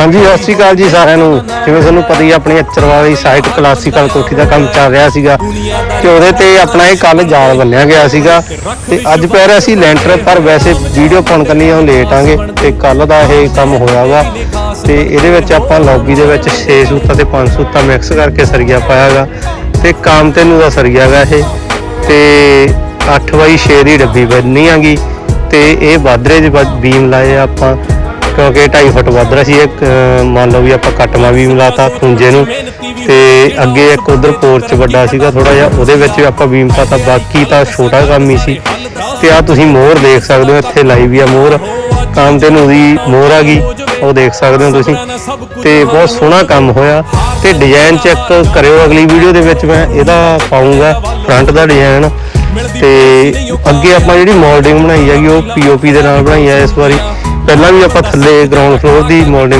ਹਾਂਜੀ ਸਤਿ ਸ਼੍ਰੀ ਅਕਾਲ ਜੀ ਸਾਰਿਆਂ ਨੂੰ। ਜਿਵੇਂ ਤੁਹਾਨੂੰ ਪਤਾ ਹੀ ਆ, ਆਪਣੀ ਅਚਰ ਵਾਲੀ ਸਾਈਟ ਕਲਾਸੀਕਲ ਕੋਠੀ ਦਾ ਕੰਮ ਚੱਲ ਰਿਹਾ ਸੀਗਾ ਤੇ ਉਹਦੇ ਤੇ ਆਪਣਾ ਇਹ ਕੱਲ ਜਾਲ ਬੰਨਿਆ ਗਿਆ ਸੀਗਾ। ਤੇ ਅੱਜ ਪੈ ਰਿਹਾ ਸੀ ਲੈਂਟਰ ਪਰ ਵੈਸੇ ਵੀਡੀਓ ਪਾਉਣ ਕਰਨੀ ਉਹ ਲੇਟ ਆਂਗੇ ਤੇ ਕੱਲ ਦਾ ਇਹ ਕੰਮ ਹੋਇਆ ਵਾ। ਤੇ ਇਹਦੇ ਵਿੱਚ ਆਪਾਂ ਲੌਬੀ ਦੇ ਵਿੱਚ 6 ਸੂਤਾਂ ਤੇ 5 ਸੂਤਾਂ ਮਿਕਸ ਕਰਕੇ ਸਰੀਆ ਪਾਇਆਗਾ ਤੇ ਕੰਮ ਤੈਨੂੰ ਦਾ ਸਰੀਆ ਇਹ। ਤੇ 8 ਬਾਈ 6 ਦੀ ਡੱਬੀ ਬੰਨੀ ਆਂਗੀ। ਤੇ ਇਹ ਬਾਦਰੇ ਦੇ ਬੀਮ ਲਾਏ ਆ ਆਪਾਂ। ਕਿਉਂਕਿ 2.5 ਫੁੱਟ ਵੱਧ ਰਿਹਾ ਸੀ। ਇੱਕ ਮੰਨ ਲਓ ਵੀ ਆਪਾਂ ਕੱਟਮਾ ਵੀ ਮਿਲਾਤਾ ਖੁੰਝੇ ਨੂੰ। ਤੇ ਅੱਗੇ ਇੱਕ ਉਧਰ ਪੋਰਚ ਵੱਡਾ ਸੀਗਾ ਥੋੜਾ ਜਿਹਾ। ਉਹਦੇ ਵਿੱਚ ਵੀ ਆਪਾਂ ਬੀਮ ਪਾਤਾ। ਬਾਕੀ ਤਾਂ ਛੋਟਾ ਕੰਮ ਹੀ ਸੀ। ਤੇ ਆ ਤੁਸੀਂ ਮੋਹਰ ਦੇਖ ਸਕਦੇ ਹੋ। ਇੱਥੇ ਲਾਈ ਵੀ ਆ ਮੋਹਰ ਕੰਮ ਤੇ ਨੂੰ ਦੀ ਮੋਹਰ ਆ ਗਈ। ਉਹ ਦੇਖ ਸਕਦੇ ਹੋ ਤੁਸੀਂ। ਤੇ ਬਹੁਤ ਸੋਹਣਾ ਕੰਮ ਹੋਇਆ। ਤੇ ਡਿਜ਼ਾਈਨ ਚੈੱਕ ਕਰਿਓ ਅਗਲੀ ਵੀਡੀਓ ਦੇ ਵਿੱਚ। ਮੈਂ ਇਹਦਾ ਪਾਉਂਗਾ। ਫਰੰਟ ਦਾ ਡਿਜ਼ਾਈਨ ਤੇ ਅੱਗੇ ਆਪਾਂ ਜਿਹੜੀ ਮੋਲਡਿੰਗ ਬਣਾਈ ਹੈਗੀ, ਉਹ ਪੀਓਪੀ ਦੇ ਨਾਲ ਬਣਾਈ ਹੈ ਇਸ ਵਾਰੀ। ਪਹਿਲਾਂ ਵੀ ਆਪਾਂ ਥੱਲੇ ਗਰਾਊਂਡ ਫਲੋਰ ਦੀ ਮੋਲਡਿੰਗ